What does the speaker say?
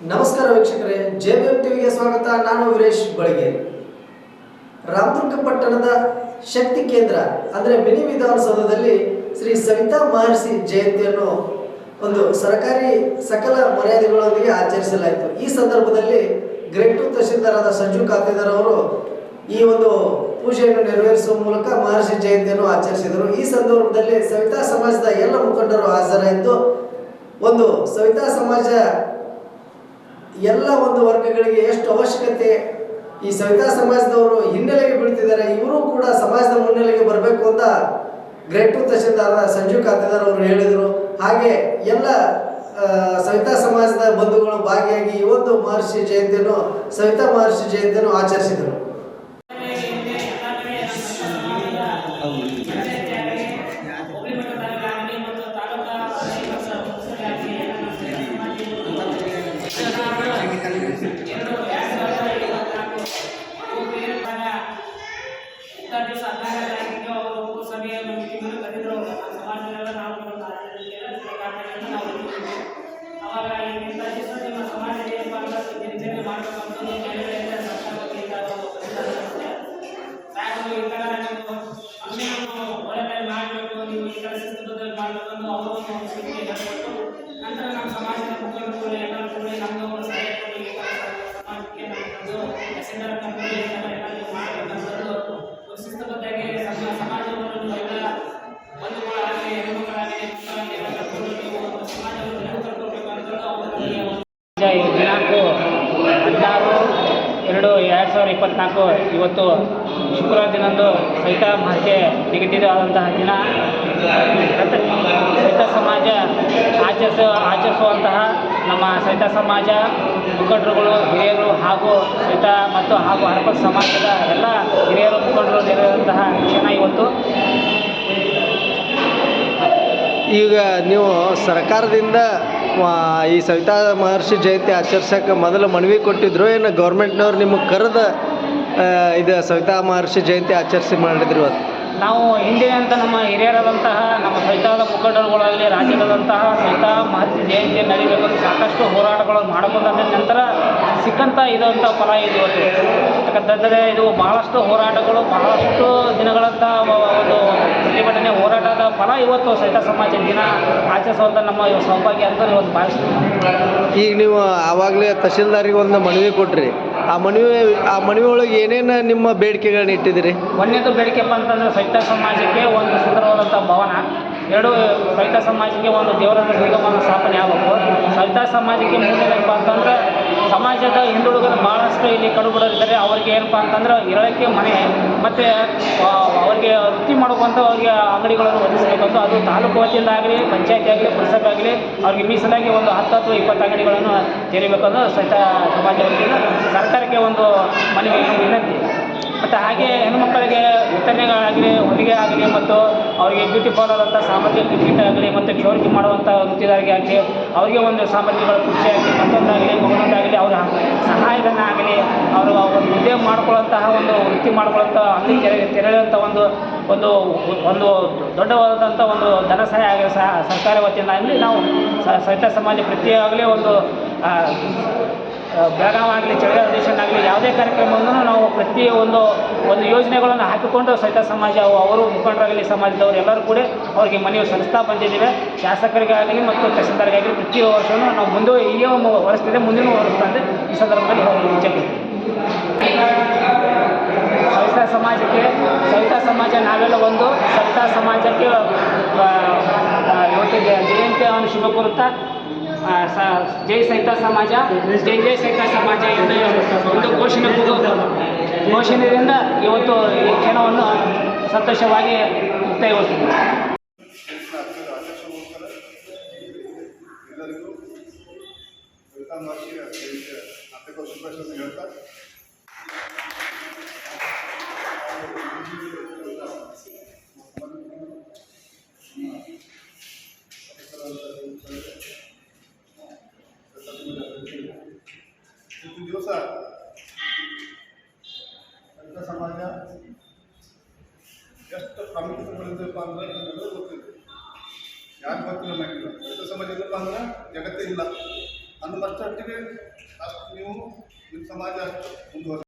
ನಮಸ್ಕಾರ ವೀಕ್ಷಕರೇ, ಜೆಬಿಎಂ ಟಿವಿಗೆ ಸ್ವಾಗತ. ನಾನು ವೀರೇಶ್ ಬಳಗೆ. ರಾಮದುರ್ಗ ಪಟ್ಟಣದ ಶಕ್ತಿ ಕೇಂದ್ರ, ಅಂದರೆ ಮಿನಿ ವಿಧಾನಸೌಧದಲ್ಲಿ ಶ್ರೀ ಸವಿತಾ ಮಹರ್ಷಿ ಜಯಂತಿಯನ್ನು ಒಂದು ಸರ್ಕಾರಿ ಸಕಲ ಮರ್ಯಾದೆಗಳೊಂದಿಗೆ ಆಚರಿಸಲಾಯಿತು. ಈ ಸಂದರ್ಭದಲ್ಲಿ ಗ್ರೇಟ್ ಟು ತಹಶೀಲ್ದಾರಾದ ಸಂಜು ಖಾತೆದಾರ್ ಅವರು ಈ ಒಂದು ಪೂಜೆಯನ್ನು ನೆರವೇರಿಸುವ ಮೂಲಕ ಮಹರ್ಷಿ ಜಯಂತಿಯನ್ನು ಆಚರಿಸಿದರು. ಈ ಸಂದರ್ಭದಲ್ಲಿ ಸವಿತಾ ಸಮಾಜದ ಎಲ್ಲ ಮುಖಂಡರು ಹಾಜರಾಯಿತು ಒಂದು ಸವಿತಾ ಸಮಾಜ ಎಲ್ಲ ಒಂದು ವರ್ಗಗಳಿಗೆ ಎಷ್ಟು ಅವಶ್ಯಕತೆ ಈ ಸವಿತಾ ಸಮಾಜದವರು ಹಿನ್ನೆಲೆಗೆ ಬೀಳ್ತಿದ್ದಾರೆ, ಇವರು ಕೂಡ ಸಮಾಜದ ಮುನ್ನೆಲೆಗೆ ಬರಬೇಕು ಅಂತ ಗ್ರೇಟ್ ತಹಶೀಲ್ದಾರ ಸಂಜೀವ್ ಖಾತೆದಾರ್ ಅವರು ಹೇಳಿದರು. ಹಾಗೆ ಎಲ್ಲ ಸವಿತಾ ಸಮಾಜದ ಬಂಧುಗಳು ಭಾಗಿಯಾಗಿ ಇವತ್ತು ಮಹರ್ಷಿ ಜಯಂತಿಯನ್ನು, ಸವಿತಾ ಮಹರ್ಷಿ ಜಯಂತಿಯನ್ನು ಆಚರಿಸಿದರು. ಅವಾಗ ಇಂಥ ದಿವಸ ನಿಮ್ಮ ಸಮಾಜ ಏನಪ್ಪ ಅಂದ್ರೆ ದಿನಚರ್ಯೆ ಮಾಡಬೇಕಂತ ಮೇಲ್ಗಡೆಯಿಂದ ಸರ್ಕಾರ ವತಿಯಿಂದ ಒಂದು ಪ್ರತಿಪಾದನೆ ಸಾಹೇಬರು ಈ ಥರ ನೀವು ಅಭಿನಯವನ್ನು ಒಳ್ಳೆ ಮಾಡಬೇಕು ನೀವು ಈ ಥರ ಶಿಸ್ತುಬದ್ಧವಾಗಿ ಮಾಡಬೇಕು ಅಂತ ಅವರು ಒಂದು ಸೂಚನೆ ಹೇಳ್ಕೊಟ್ಟು ನಂತರ ನಮ್ಮ ಸಮಾಜದ ಮುಖಂಡರು ಎಲ್ಲರೂ ಕೂಡ ನಮ್ಮದು ಒಂದು ಸಲಹೆ ಕೊಟ್ಟು ಈ ಥರ ಸಮಾಜಕ್ಕೆ ನಮ್ಮದು ತಹಸೀಲ್ದಾರ್ ಕಂಪನಿ ಈ ಥರ ಎಲ್ಲ ನೀವು ಮಾಡಬೇಕಂತಂದು ಸಾವಿರದ ಇಪ್ಪತ್ತ್ನಾಲ್ಕು ಇವತ್ತು ಶುಕ್ರವಾರ ದಿನದಂದು ಸಹಿತ ಮಹತ್ಯೆ ನಿಗದಿತವಾದಂತಹ ದಿನ. ಸೈತ ಸಮಾಜ ಆಚರಿಸ, ಆಚರಿಸುವಂತಹ ನಮ್ಮ ಸೈತ ಸಮಾಜ ಮುಖಂಡರುಗಳು, ಹಿರಿಯರು ಹಾಗೂ ಸಹಿತ ಮತ್ತು ಹಾಗೂ ಹರಪ ಸಮಾಜದ ಎಲ್ಲ ಹಿರಿಯರು, ಮುಖಂಡರು ನೆರೆದಂತಹ ಕ್ಷಣ ಇವತ್ತು. ಈಗ ನೀವು ಸರ್ಕಾರದಿಂದ ಈ ಸವಿತಾ ಮಹರ್ಷಿ ಜಯಂತಿ ಆಚರಿಸೋಕೆ ಮೊದಲು ಮನವಿ ಕೊಟ್ಟಿದ್ರು. ಏನು ಗೌರ್ಮೆಂಟ್ನವ್ರು ನಿಮಗೆ ಕರೆದ ಇದು ಸವಿತಾ ಮಹರ್ಷಿ ಜಯಂತಿ ಆಚರಿಸಿ ಮಾಡಿದ್ರು ಇವತ್ತು? ನಾವು ಹಿಂದಿನಂತ ನಮ್ಮ ಹಿರಿಯರಾದಂತಹ ನಮ್ಮ ಸಹಿತಾದ ಮುಖಂಡರುಗಳಾಗಲಿ ರಾಜ್ಯದಾದಂತಹ ಸಹಿತ ಮಹರ್ಷಿ ಜಯಂತಿ ನಡೀಬೇಕಂತ ಸಾಕಷ್ಟು ಹೋರಾಟಗಳನ್ನು ಮಾಡಿಕೊಂಡ ನಂತರ ಸಿಕ್ಕಂಥ ಇದಂಥ ಫಲ ಇದು ಯಾಕಂತಂದರೆ ಇದು ಬಹಳಷ್ಟು ಹೋರಾಟಗಳು, ಬಹಳಷ್ಟು ದಿನಗಳಂಥ ಒಂದು ಪ್ರತಿಭಟನೆ, ಹೋರಾಟದ ಫಲ ಇವತ್ತು ಸಹಿತ ಸಮಾಜ ದಿನ ಆಚರಿಸುವಂಥ ನಮ್ಮ ಸೌಭಾಗ್ಯ ಅಂತ ಇವತ್ತು ಭಾವಿಸ್ತೀವಿ. ಈಗ ನೀವು ಆವಾಗಲೇ ತಹಶೀಲ್ದಾರಿಗೆ ಒಂದು ಮನವಿ ಕೊಟ್ರಿ. ಆ ಮನವಿ ಆ ಮನವಿ ಒಳಗೆ ಏನೇನು ನಿಮ್ಮ ಬೇಡಿಕೆಗಳನ್ನ ಇಟ್ಟಿದ್ದೀರಿ? ಒಂದನೇದು ಬೇಡಿಕೆಪ್ಪ ಅಂತಂದ್ರೆ ಸೈತ ಸಮಾಜಕ್ಕೆ ಒಂದು ಸುಂದರವಾದಂಥ ಭವನ, ಎರಡು ಸೈತ ಸಮಾಜಕ್ಕೆ ಒಂದು ದೇವರ ನಿಗಮನ ಸ್ಥಾಪನೆ ಆಗಬೇಕು. ಸೈತ ಸಮಾಜಕ್ಕೆ ಮೂರನೇದಪ್ಪ ಅಂತಂದ್ರೆ ಸಮಾಜದ ಹಿಂದುಳಿದ ಭಾಳಷ್ಟು ಇಲ್ಲಿ ಕಡುಬಡರಿದ್ದಾರೆ. ಅವ್ರಿಗೆ ಏನಪ್ಪ ಅಂತಂದ್ರೆ ಇರೋಕ್ಕೆ ಮನೆ, ಮತ್ತು ಅವ್ರಿಗೆ ವೃತ್ತಿ ಮಾಡುವಂಥ ಅವ್ರಿಗೆ ಅಂಗಡಿಗಳನ್ನು ಒದಗಿಸಬೇಕಂತ ಅದು ತಾಲೂಕು ವತಿಯಿಂದ ಆಗಲಿ, ಪಂಚಾಯತಿ ಆಗಲಿ, ಪುರಸಭೆ ಆಗಲಿ, ಅವ್ರಿಗೆ ಮೀಸಲಾಗಿ ಒಂದು ಹತ್ತು ಅಥವಾ ಇಪ್ಪತ್ತು ಅಂಗಡಿಗಳನ್ನು ತೆರಿಬೇಕಂದ್ರೆ ಸಹಿತ ಸಮಾಜ ವತಿಯಿಂದ ಸರ್ಕಾರಕ್ಕೆ ಒಂದು ಮನವಿ, ವಿನಂತಿ. ಮತ್ತು ಹಾಗೆ ಹೆಣ್ಣುಮಕ್ಕಳಿಗೆ ವಿತರಣೆಗಳಾಗಲಿ ಹೊಲಿಗೆ ಆಗಲಿ ಮತ್ತು ಅವರಿಗೆ ಬ್ಯೂಟಿ ಪಾರ್ಲರ್ ಅಂತ ಸಾಮರ್ಥ್ಯ ಕ್ರಿಕೆಟ್ ಆಗಲಿ ಮತ್ತು ಕ್ಷೌರಿಕೆ ಮಾಡುವಂಥ ವೃತ್ತಿದಾರಿಗೆ ಆಗಲಿ, ಅವರಿಗೆ ಒಂದು ಸಾಮರ್ಥ್ಯಗಳ ಕುರ್ಚಿ ಆಗಲಿ, ಮತ್ತೊಂದಾಗಲಿ, ಮಗನೊಂದಾಗಲಿ ಅವರ ಸಹಾಯಧನ ಆಗಲಿ, ಅವರು ಒಂದು ಉದ್ಯೋಗ ಮಾಡ್ಕೊಳ್ಳುವಂತಹ ಒಂದು ವೃತ್ತಿ ಮಾಡ್ಕೊಳ್ಳುವಂಥ ಅಲ್ಲಿ ತೆರೆ ತೆರಳುವಂಥ ಒಂದು ಒಂದು ಒಂದು ದೊಡ್ಡವಾದಂಥ ಒಂದು ಧನ ಸಹಾಯ ಆಗಲಿ ಸಹ ಸರ್ಕಾರ ವತಿಯಿಂದ ಆಗಲಿ ನಾವು ಸಹಿತ ಸಮಾಜ ಪ್ರತಿಯಾಗಲಿ ಒಂದು ಬೆಳಗಾವಿ ಆಗಲಿ ಚಳಿಗಾಲ ಅಧಿವೇಶನ ಆಗಲಿ ಯಾವುದೇ ಕಾರ್ಯಕ್ರಮವನ್ನು ನಾವು ಪ್ರತಿ ಒಂದು ಒಂದು ಯೋಜನೆಗಳನ್ನು ಹಾಕಿಕೊಂಡು ಸಹಿತ ಸಮಾಜ ಅವು ಅವರು ಮುಖಂಡರಾಗಲಿ, ಸಮಾಜದವರು ಎಲ್ಲರೂ ಕೂಡ ಅವರಿಗೆ ಮನವಿ ಸಲ್ಲಿಸ್ತಾ ಬಂದಿದ್ದೇವೆ. ಶಾಸಕರಿಗಾಗಲಿ ಮತ್ತು ತಹಸೀಲ್ದಾರ್ಗಾಗಲಿ ಪ್ರತಿ ವರ್ಷವೂ ನಾವು ಮುಂದೆ ಈ ಹೊರಿಸ್ತಿದೆ ಮುಂದಿನ ಹೊರಿಸ್ತಾ ಅಂತ ಈ ಸಂದರ್ಭದಲ್ಲಿ ಇಚ್ಛೆ ಸವಿತಾ ಸಮಾಜಕ್ಕೆ ಸವಿತಾ ಸಮಾಜ ನಾವೆಲ್ಲ ಒಂದು ಸವಿತಾ ಸಮಾಜಕ್ಕೆ ಇವತ್ತಿಗೆ ಜಯಂತಿ ಅವನು ಶುಭ ಕೋರುತ್ತಾ ಜೈ ಸಹಿತ ಸಮಾಜ, ಜೈ ಜೈ ಸಹಿತ ಸಮಾಜ ಎಂದು ಒಂದು ಘೋಷಣೆ ಘೋಷಣೆಯಿಂದ ಇವತ್ತು ಈ ಕ್ಷಣವನ್ನು ಸಂತೋಷವಾಗಿ ಮುಕ್ತಾಯಗೊಳಿಸ್ತೀವಿ ಎಲ್ಲರಿಗೂ ಇವತ್ತಿನ ದಿವಸ ರೈತ ಸಮಾಜ ಎಷ್ಟು ಪ್ರಾಮುಖ್ಯತೆ ಬೆಳೆದಪ್ಪ ಅಂದ್ರೆ ನಮಗೆಲ್ಲ ಗೊತ್ತಿದೆ ಯಾಕೆ ಗೊತ್ತಿಲ್ಲ. ನನಗೆ ರೈತ ಸಮಾಜ ಇಲ್ಲಪ್ಪ ಅಂದ್ರೆ ಜಗತ್ತೇ ಇಲ್ಲ ಅನ್ನುವಷ್ಟೊಟ್ಟಿಗೆ ಅಷ್ಟು ನೀವು ನಿಮ್ಮ ಸಮಾಜ ಅಷ್ಟು ಮುಂದುವರೆ